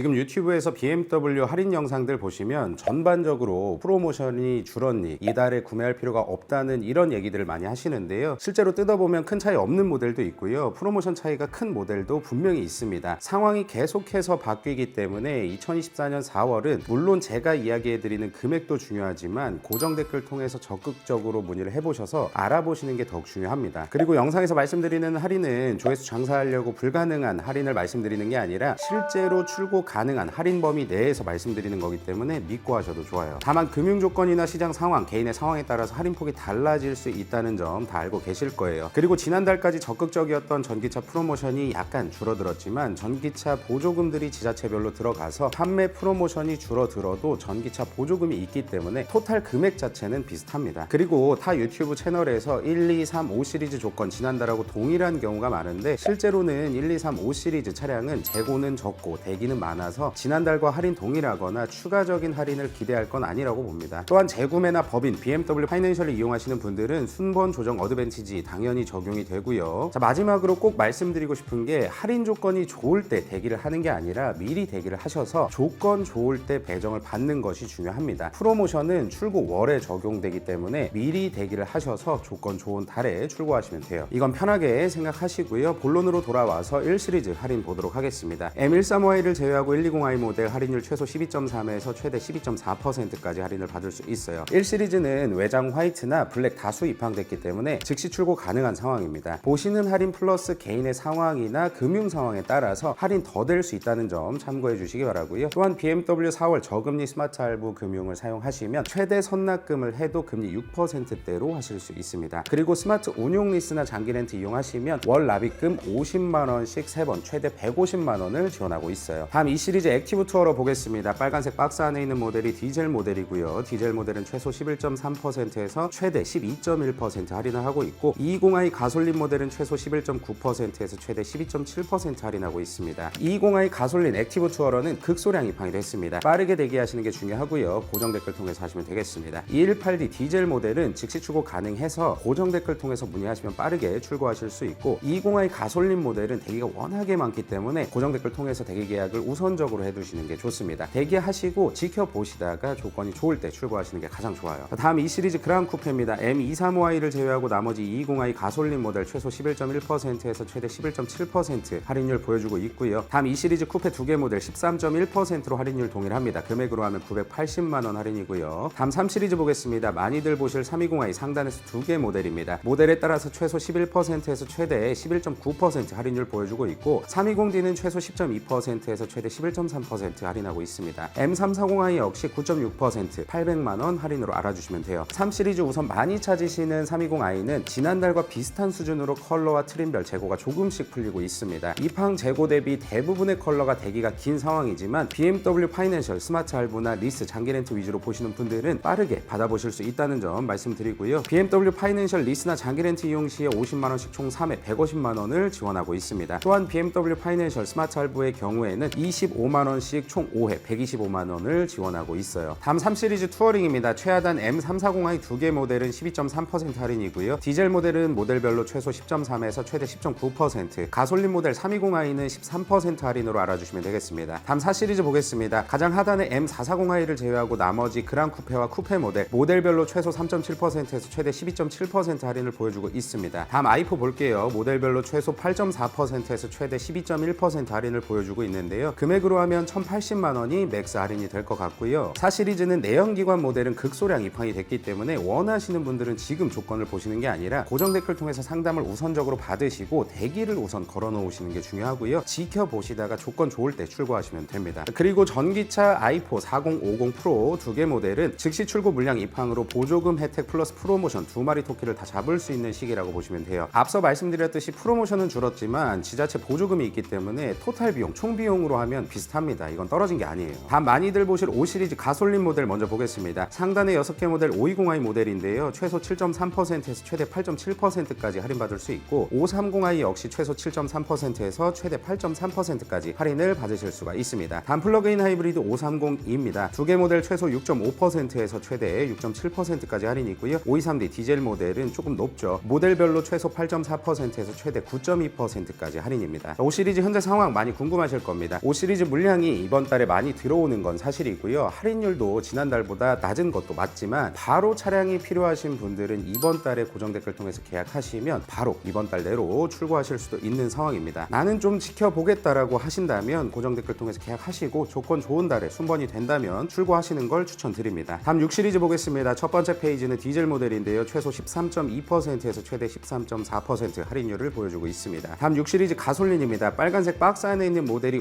지금 유튜브에서 BMW 할인 영상들 보시면 전반적으로 프로모션이 줄었니 이달에 구매할 필요가 없다는 이런 얘기들을 많이 하시는데요. 실제로 뜯어보면 큰 차이 없는 모델도 있고요. 프로모션 차이가 큰 모델도 분명히 있습니다. 상황이 계속해서 바뀌기 때문에 2024년 4월은 물론 제가 이야기해드리는 금액도 중요하지만 고정 댓글 통해서 적극적으로 문의를 해보셔서 알아보시는 게 더욱 중요합니다. 그리고 영상에서 말씀드리는 할인은 조회수 장사하려고 불가능한 할인을 말씀드리는 게 아니라 실제로 출고 가능한 할인 범위 내에서 말씀드리는 거기 때문에 믿고 하셔도 좋아요. 다만 금융 조건이나 시장 상황, 개인의 상황에 따라서 할인 폭이 달라질 수 있다는 점 다 알고 계실 거예요. 그리고 지난달까지 적극적이었던 전기차 프로모션이 약간 줄어들었지만 전기차 보조금들이 지자체별로 들어가서 판매 프로모션이 줄어들어도 전기차 보조금이 있기 때문에 토탈 금액 자체는 비슷합니다. 그리고 타 유튜브 채널에서 1, 2, 3, 5 시리즈 조건 지난달하고 동일한 경우가 많은데 실제로는 1, 2, 3, 5 시리즈 차량은 재고는 적고 대기는 많 아서 지난달과 할인 동일하거나 추가적인 할인을 기대할 건 아니라고 봅니다. 또한 재구매나 법인, BMW 파이낸셜을 이용하시는 분들은 순번 조정 어드밴티지 당연히 적용이 되고요. 자 마지막으로 꼭 말씀드리고 싶은 게 할인 조건이 좋을 때 대기를 하는 게 아니라 미리 대기를 하셔서 조건 좋을 때 배정을 받는 것이 중요합니다. 프로모션은 출고 월에 적용되기 때문에 미리 대기를 하셔서 조건 좋은 달에 출고하시면 돼요. 이건 편하게 생각하시고요. 본론으로 돌아와서 1 시리즈 할인 보도록 하겠습니다. M13Y를 제외하고 120i 모델 할인율 최소 12.3에서 최대 12.4%까지 할인을 받을 수 있어요. 1 시리즈는 외장 화이트나 블랙 다수 입항됐기 때문에 즉시 출고 가능한 상황입니다. 보시는 할인 플러스 개인의 상황이나 금융 상황에 따라서 할인 더 될 수 있다는 점 참고해 주시기 바라고요. 또한 BMW 4월 저금리 스마트 할부 금융을 사용하시면 최대 선납금을 해도 금리 6%대로 하실 수 있습니다. 그리고 스마트 운용 리스나 장기 렌트 이용하시면 월 납입금 50만 원씩 3번 최대 150만 원을 지원하고 있어요. 다음 이 시리즈 액티브 투어로 보겠습니다. 빨간색 박스 안에 있는 모델이 디젤 모델이고요. 디젤 모델은 최소 11.3%에서 최대 12.1% 할인을 하고 있고 220i 가솔린 모델은 최소 11.9%에서 최대 12.7% 할인하고 있습니다. 220i 가솔린 액티브 투어러는 극소량 입항이 됐습니다. 빠르게 대기하시는 게 중요하고요. 고정 댓글 통해서 하시면 되겠습니다. 218D 디젤 모델은 즉시 출고 가능해서 고정 댓글 통해서 문의하시면 빠르게 출고하실 수 있고 220i 가솔린 모델은 대기가 워낙에 많기 때문에 고정 댓글 통해서 대기 계약을 우선 적으로 해두시는 게 좋습니다. 대기하시고 지켜보시다가 조건이 좋을 때 출고하시는 게 가장 좋아요. 다음 이 시리즈 그라운 쿠페입니다. M235i를 제외하고 나머지 220i 가솔린 모델 최소 11.1%에서 최대 11.7% 할인율 보여주고 있고요. 다음 이 시리즈 쿠페 두 개 모델 13.1%로 할인율 동일합니다. 금액으로 하면 980만 원 할인이고요. 다음 3 시리즈 보겠습니다. 많이들 보실 320i 상단에서 두 개 모델입니다. 모델에 따라서 최소 11%에서 최대 11.9% 할인율 보여주고 있고 320D는 최소 10.2%에서 최대 11.3% 할인하고 있습니다. M340i 역시 9.6% 800만 원 할인으로 알아주시면 돼요. 3 시리즈 우선 많이 찾으시는 320i는 지난달과 비슷한 수준으로 컬러와 트림별 재고가 조금씩 풀리고 있습니다. 입항 재고 대비 대부분의 컬러가 대기가 긴 상황이지만 BMW 파이낸셜 스마트 할부나 리스 장기 렌트 위주로 보시는 분들은 빠르게 받아보실 수 있다는 점 말씀드리고요. BMW 파이낸셜 리스나 장기 렌트 이용 시에 50만 원씩 총 3회 150만 원을 지원하고 있습니다. 또한 BMW 파이낸셜 스마트 할부의 경우에는 25만 원씩 총 5회 125만 원을 지원하고 있어요. 다음 3 시리즈 투어링입니다. 최하단 M340i 두 개 모델은 12.3% 할인이고요. 디젤 모델은 모델별로 최소 10.3에서 최대 10.9%, 가솔린 모델 320i는 13% 할인으로 알아주시면 되겠습니다. 다음 4 시리즈 보겠습니다. 가장 하단의 M440i를 제외하고 나머지 그랑 쿠페와 쿠페 모델 모델별로 최소 3.7%에서 최대 12.7% 할인을 보여주고 있습니다. 다음 i4 볼게요. 모델별로 최소 8.4%에서 최대 12.1% 할인을 보여주고 있는데요. 금 액으로 하면 1,080만 원이 맥스 할인이 될 것 같고요. 4 시리즈는 내연기관 모델은 극소량 입항이 됐기 때문에 원하시는 분들은 지금 조건을 보시는 게 아니라 고정 댓글 통해서 상담을 우선적으로 받으시고 대기를 우선 걸어 놓으시는 게 중요하고요. 지켜보시다가 조건 좋을 때 출고하시면 됩니다. 그리고 전기차 i4 4050 프로 두 개 모델은 즉시 출고 물량 입항으로 보조금 혜택 플러스 프로모션 두 마리 토끼를 다 잡을 수 있는 시기라고 보시면 돼요. 앞서 말씀드렸듯이 프로모션은 줄었지만 지자체 보조금이 있기 때문에 토탈 비용, 총 비용으로 하면 비슷합니다. 이건 떨어진 게 아니에요. 다음 많이들 보실 5 시리즈 가솔린 모델 먼저 보겠습니다. 상단에 6개 모델 520i 모델인데요. 최소 7.3%에서 최대 8.7%까지 할인받을 수 있고 530i 역시 최소 7.3%에서 최대 8.3%까지 할인을 받으실 수가 있습니다. 다음 플러그인 하이브리드 530입니다. 두 개 모델 최소 6.5%에서 최대 6.7%까지 할인이 있고요. 523D 디젤 모델은 조금 높죠. 모델별로 최소 8.4%에서 최대 9.2%까지 할인입니다. 5 시리즈 현재 상황 많이 궁금하실 겁니다. 5 시리즈 시리즈 물량이 이번 달에 많이 들어오는 건 사실이고요. 할인율도 지난달보다 낮은 것도 맞지만 바로 차량이 필요하신 분들은 이번 달에 고정 댓글 통해서 계약하시면 바로 이번 달 내로 출고하실 수도 있는 상황입니다. 나는 좀 지켜보겠다라고 하신다면 고정 댓글 통해서 계약하시고 조건 좋은 달에 순번이 된다면 출고하시는 걸 추천드립니다. 다음 6 시리즈 보겠습니다. 첫 번째 페이지는 디젤 모델인데요. 최소 13.2%에서 최대 13.4% 할인율을 보여주고 있습니다. 다음 6 시리즈 가솔린입니다. 빨간색 박스 안에 있는 모델이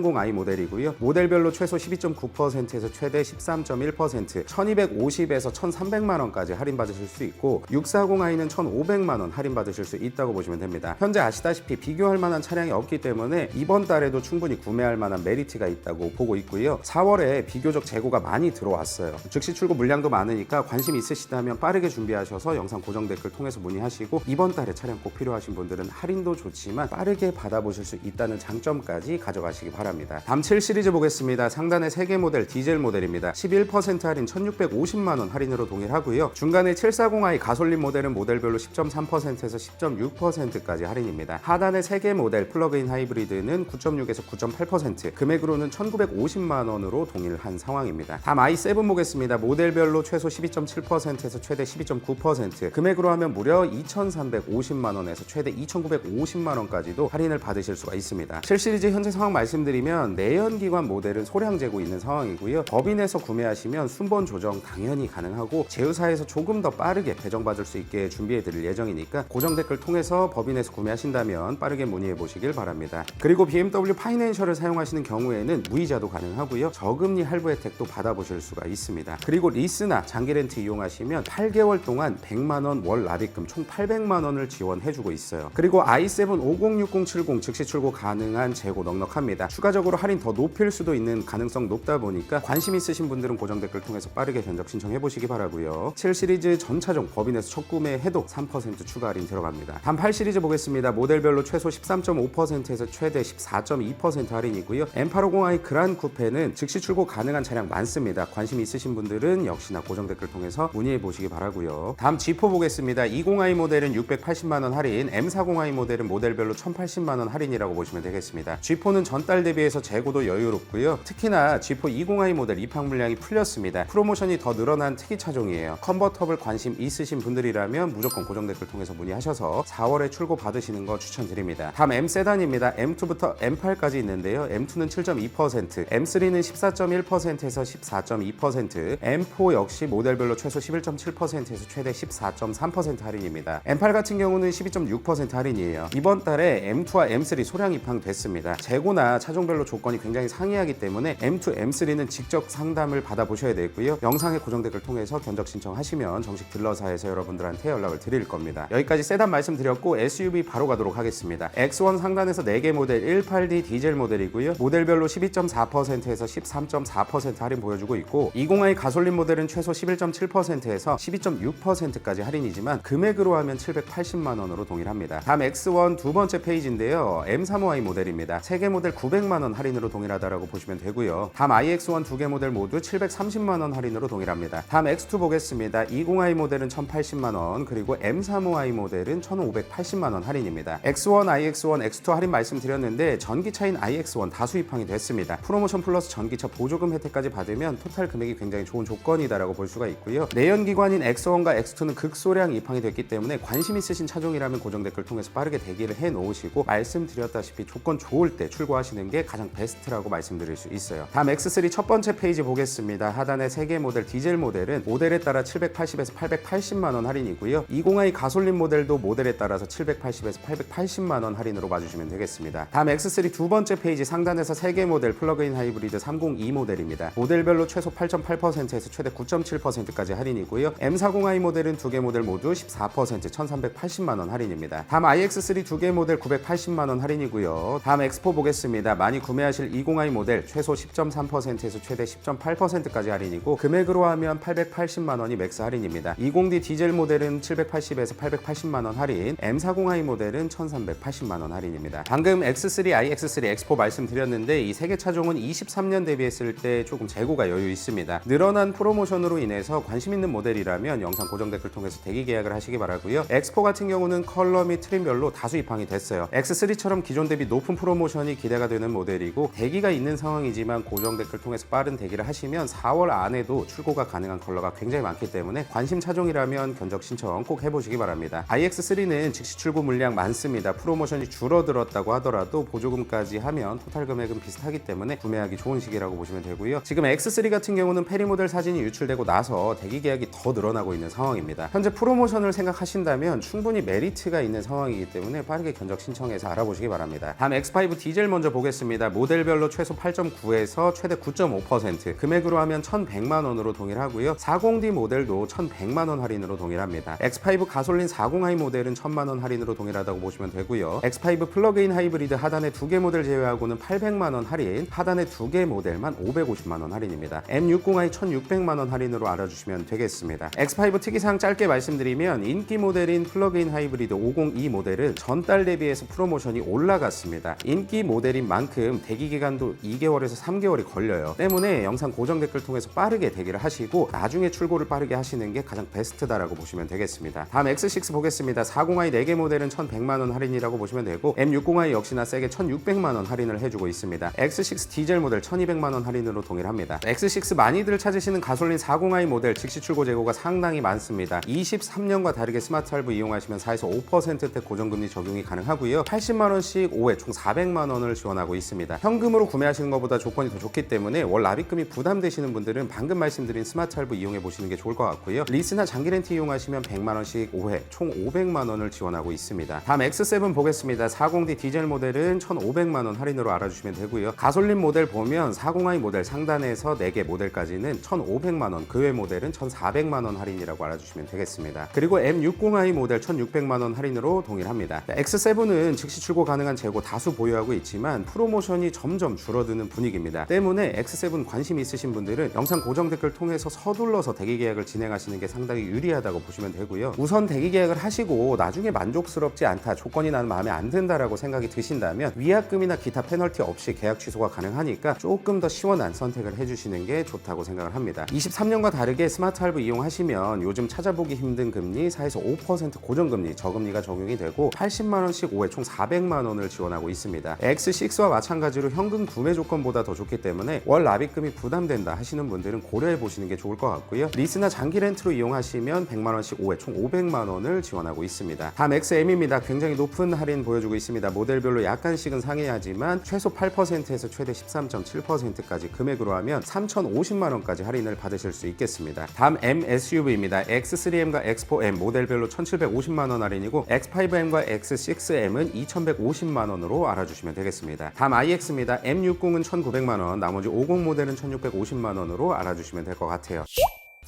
630i 모델이고요. 모델별로 최소 12.9%에서 최대 13.1%, 1250에서 1300만 원까지 할인 받으실 수 있고 640i는 1500만 원 할인 받으실 수 있다고 보시면 됩니다. 현재 아시다시피 비교할 만한 차량이 없기 때문에 이번 달에도 충분히 구매할 만한 메리트가 있다고 보고 있고요. 4월에 비교적 재고가 많이 들어왔어요. 즉시 출고 물량도 많으니까 관심 있으시다면 빠르게 준비하셔서 영상 고정 댓글 통해서 문의하시고 이번 달에 차량 꼭 필요하신 분들은 할인도 좋지만 빠르게 받아보실 수 있다는 장점까지 가져가시기 바랍니다. 다음 7 시리즈 보겠습니다. 상단에 3개 모델 디젤 모델입니다. 11% 할인 1650만 원 할인으로 동일하고요. 중간에 740i 가솔린 모델은 모델별로 10.3%에서 10.6%까지 할인입니다. 하단에 3개 모델 플러그인 하이브리드는 9.6에서 9.8% 금액으로는 1950만 원으로 동일한 상황입니다. 다음 i7 보겠습니다. 모델별로 최소 12.7%에서 최대 12.9% 금액으로 하면 무려 2,350만 원에서 최대 2,950만 원까지도 할인을 받으실 수가 있습니다. 7 시리즈 현재 상황 말씀드리면 내연기관 모델은 소량 재고 있는 상황이고요. 법인에서 구매하시면 순번 조정 당연히 가능하고 제휴사에서 조금 더 빠르게 배정받을 수 있게 준비해 드릴 예정이니까 고정 댓글 통해서 법인에서 구매하신다면 빠르게 문의해 보시길 바랍니다. 그리고 BMW 파이낸셜을 사용하시는 경우에는 무이자도 가능하고요. 저금리 할부 혜택도 받아보실 수가 있습니다. 그리고 리스나 장기 렌트 이용하시면 8개월 동안 100만 원 월 납입금 총 800만 원을 지원해 주고 있어요. 그리고 i7 506070 즉시 출고 가능한 재고 넉넉합니다. 추가 적으로 할인 더 높일 수도 있는 가능성 높다 보니까 관심 있으신 분들은 고정 댓글 통해서 빠르게 견적 신청해 보시기 바라고요. 7 시리즈 전 차종 법인에서 첫 구매해도 3% 추가 할인 들어갑니다. 다음 8 시리즈 보겠습니다. 모델별로 최소 13.5%에서 최대 14.2% 할인이고요. M850i 그란 쿠페는 즉시 출고 가능한 차량 많습니다. 관심 있으신 분들은 역시나 고정 댓글 통해서 문의해 보시기 바라고요. 다음 G4 보겠습니다. 20i 모델은 680만 원 할인, M40i 모델은 모델별로 1,080만 원 할인이라고 보시면 되겠습니다. G4는 전달 대비 해서 재고도 여유롭고요. 특히나 G4 20i 모델 입항 물량이 풀렸습니다. 프로모션이 더 늘어난 특이 차종이에요. 컨버터블 관심 있으신 분들이라면 무조건 고정 댓글 통해서 문의하셔서 4월에 출고 받으시는 거 추천드립니다. 다음 M 세단입니다. M2부터 M8까지 있는데요. M2는 7.2%, M3는 14.1%에서 14.2%, M4 역시 모델별로 최소 11.7%에서 최대 14.3% 할인입니다. M8 같은 경우는 12.6% 할인이에요. 이번 달에 M2와 M3 소량 입항됐습니다. 재고나 차종 별로 조건이 굉장히 상이하기 때문에 M2, M3는 직접 상담을 받아보셔야 되고요. 영상의 고정 댓글 통해서 견적 신청하시면 정식 딜러사에서 여러분들한테 연락을 드릴 겁니다. 여기까지 세단 말씀드렸고 SUV 바로 가도록 하겠습니다. X1 상단에서 4개 모델 18D 디젤 모델이고요. 모델별로 12.4%에서 13.4% 할인 보여주고 있고 20i 가솔린 모델은 최소 11.7%에서 12.6%까지 할인이지만 금액으로 하면 780만 원으로 동일합니다. 다음 X1 두 번째 페이지인데요. M35i 모델입니다. 3개 모델 900만 원 할인으로 동일하다라고 보시면 되고요. 다음 iX1 두 개 모델 모두 730만 원 할인으로 동일합니다. 다음 X2 보겠습니다. 20i 모델은 1080만 원, 그리고 M35i 모델은 1580만 원 할인입니다. X1, iX1, X2 할인 말씀드렸는데 전기차인 iX1 다 수 입항이 됐습니다. 프로모션 플러스 전기차 보조금 혜택까지 받으면 토탈 금액이 굉장히 좋은 조건이다라고 볼 수가 있고요. 내연기관인 X1과 X2는 극소량 입항이 됐기 때문에 관심 있으신 차종이라면 고정 댓글 통해서 빠르게 대기를 해 놓으시고 말씀드렸다시피 조건 좋을 때 출고하시는 게 가장 베스트라고 말씀드릴 수 있어요. 다음 X3 첫 번째 페이지 보겠습니다. 하단에 3개 모델 디젤 모델은 모델에 따라 780에서 880만 원 할인이고요. 20i 가솔린 모델도 모델에 따라서 780에서 880만 원 할인으로 봐주시면 되겠습니다. 다음 X3 두 번째 페이지 상단에서 3개 모델 플러그인 하이브리드 302 모델입니다. 모델별로 최소 8.8%에서 최대 9.7%까지 할인이고요. M40i 모델은 두 개 모델 모두 14% 1,380만 원 할인입니다. 다음 iX3 두 개 모델 980만 원 할인이고요. 다음 X4 보겠습니다. 많이 구매하실 20i 모델 최소 10.3%에서 최대 10.8%까지 할인이고 금액으로 하면 880만 원이 맥스 할인입니다. 20D 디젤 모델은 780에서 880만 원 할인, M40i 모델은 1,380만 원 할인입니다. 방금 X3, iX3, X4 말씀드렸는데 이 세 개 차종은 23년 대비했을 때 조금 재고가 여유 있습니다. 늘어난 프로모션으로 인해서 관심 있는 모델이라면 영상 고정 댓글 통해서 대기 계약을 하시기 바라고요. X4 같은 경우는 컬러 및 트림별로 다수 입항이 됐어요. X3처럼 기존 대비 높은 프로모션이 기대가 되는 모델 이고 대기가 있는 상황이지만 고정 댓글 통해서 빠른 대기를 하시면 4월 안에도 출고가 가능한 컬러가 굉장히 많기 때문에 관심 차종이라면 견적 신청 꼭 해보시기 바랍니다. iX3는 즉시 출고 물량 많습니다. 프로모션이 줄어들었다고 하더라도 보조금까지 하면 토탈 금액은 비슷하기 때문에 구매하기 좋은 시기라고 보시면 되고요. 지금 X3 같은 경우는 페리 모델 사진이 유출되고 나서 대기 계약이 더 늘어나고 있는 상황입니다. 현재 프로모션을 생각하신다면 충분히 메리트가 있는 상황이기 때문에 빠르게 견적 신청해서 알아보시기 바랍니다. 다음 X5 디젤 먼저 보겠습니다. 모델별로 최소 8.9에서 최대 9.5% 금액으로 하면 1,100만 원으로 동일하고요. 40D 모델도 1,100만 원 할인으로 동일합니다. X5 가솔린 40i 모델은 1,000만 원 할인으로 동일하다고 보시면 되고요. X5 플러그인 하이브리드 하단의 두 개 모델 제외하고는 800만 원 할인, 하단의 두 개 모델만 550만 원 할인입니다. M60i 1,600만 원 할인으로 알아주시면 되겠습니다. X5 특이사항 짧게 말씀드리면 인기 모델인 플러그인 하이브리드 502 모델은 전달 대비해서 프로모션이 올라갔습니다. 인기 모델인 만큼 대기 기간도 2개월에서 3개월이 걸려요. 때문에 영상 고정 댓글 통해서 빠르게 대기를 하시고 나중에 출고를 빠르게 하시는 게 가장 베스트다라고 보시면 되겠습니다. 다음 X6 보겠습니다. 40i 4개 모델은 1,100만 원 할인이라고 보시면 되고 M60i 역시나 세게 1,600만 원 할인을 해주고 있습니다. X6 디젤 모델 1,200만 원 할인으로 동일합니다. X6 많이들 찾으시는 가솔린 40i 모델 즉시 출고 재고가 상당히 많습니다. 23년과 다르게 스마트 할부 이용하시면 4에서 5%대 고정금리 적용이 가능하고요. 80만 원씩 5회 총 400만 원을 지원하고 있습니다. 현금으로 구매하시는 것보다 조건이 더 좋기 때문에 월 납입금이 부담되시는 분들은 방금 말씀드린 스마트 할부 이용해 보시는 게 좋을 것 같고요. 리스나 장기 렌트 이용하시면 100만 원씩 5회 총 500만 원을 지원하고 있습니다. 다음 X7 보겠습니다. 40D 디젤 모델은 1,500만 원 할인으로 알아주시면 되고요. 가솔린 모델 보면 40i 모델 상단에서 4개 모델까지는 1,500만 원, 그 외 모델은 1,400만 원 할인이라고 알아주시면 되겠습니다. 그리고 M60i 모델 1,600만 원 할인으로 동일합니다. X7은 즉시 출고 가능한 재고 다수 보유하고 있지만 프로모 션이 점점 줄어드는 분위기입니다. 때문에 X7 관심 있으신 분들은 영상 고정 댓글 통해서 서둘러서 대기 계약을 진행하시는 게 상당히 유리하다고 보시면 되고요. 우선 대기 계약을 하시고 나중에 만족스럽지 않다, 조건이 나는 마음에 안 든다라고 생각이 드신다면 위약금이나 기타 페널티 없이 계약 취소가 가능하니까 조금 더 시원한 선택을 해주시는 게 좋다고 생각을 합니다. 23년과 다르게 스마트 할부 이용하시면 요즘 찾아보기 힘든 금리 4에서 5% 고정금리 저금리가 적용이 되고 80만 원씩 5회 총 400만 원을 지원하고 있습니다. X6와 마찬가지로 현금 구매 조건보다 더 좋기 때문에 월 납입금이 부담된다 하시는 분들은 고려해 보시는 게 좋을 것 같고요. 리스나 장기 렌트로 이용하시면 100만 원씩 5회 총 500만 원을 지원하고 있습니다. 다음 XM입니다. 굉장히 높은 할인 보여주고 있습니다. 모델별로 약간씩은 상이하지만 최소 8%에서 최대 13.7%까지 금액으로 하면 3,050만 원까지 할인을 받으실 수 있겠습니다. 다음 MSUV입니다. X3M과 X4M 모델별로 1,750만 원 할인이고 X5M과 X6M은 2,150만 원으로 알아주시면 되겠습니다. 다음 iX입니다. M60은 1,900만 원, 나머지 50 모델은 1,650만 원으로 알아주시면 될 것 같아요.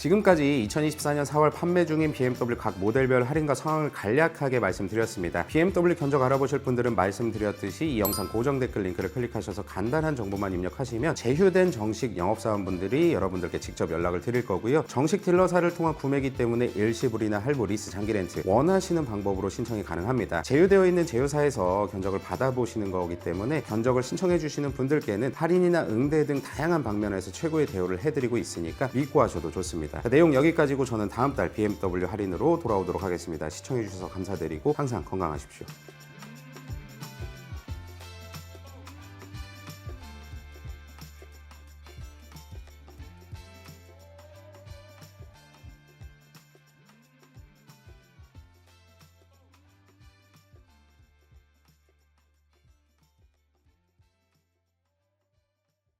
지금까지 2024년 4월 판매 중인 BMW 각 모델별 할인과 상황을 간략하게 말씀드렸습니다. BMW 견적 알아보실 분들은 말씀드렸듯이 이 영상 고정 댓글 링크를 클릭하셔서 간단한 정보만 입력하시면 제휴된 정식 영업사원분들이 여러분들께 직접 연락을 드릴 거고요. 정식 딜러사를 통한 구매이기 때문에 일시불이나 할부, 리스, 장기 렌트 원하시는 방법으로 신청이 가능합니다. 제휴되어 있는 제휴사에서 견적을 받아보시는 거기 때문에 견적을 신청해 주시는 분들께는 할인이나 응대 등 다양한 방면에서 최고의 대우를 해드리고 있으니까 믿고 하셔도 좋습니다. 자, 내용 여기까지고 저는 다음 달 BMW 할인으로 돌아오도록 하겠습니다. 시청해 주셔서 감사드리고 항상 건강하십시오.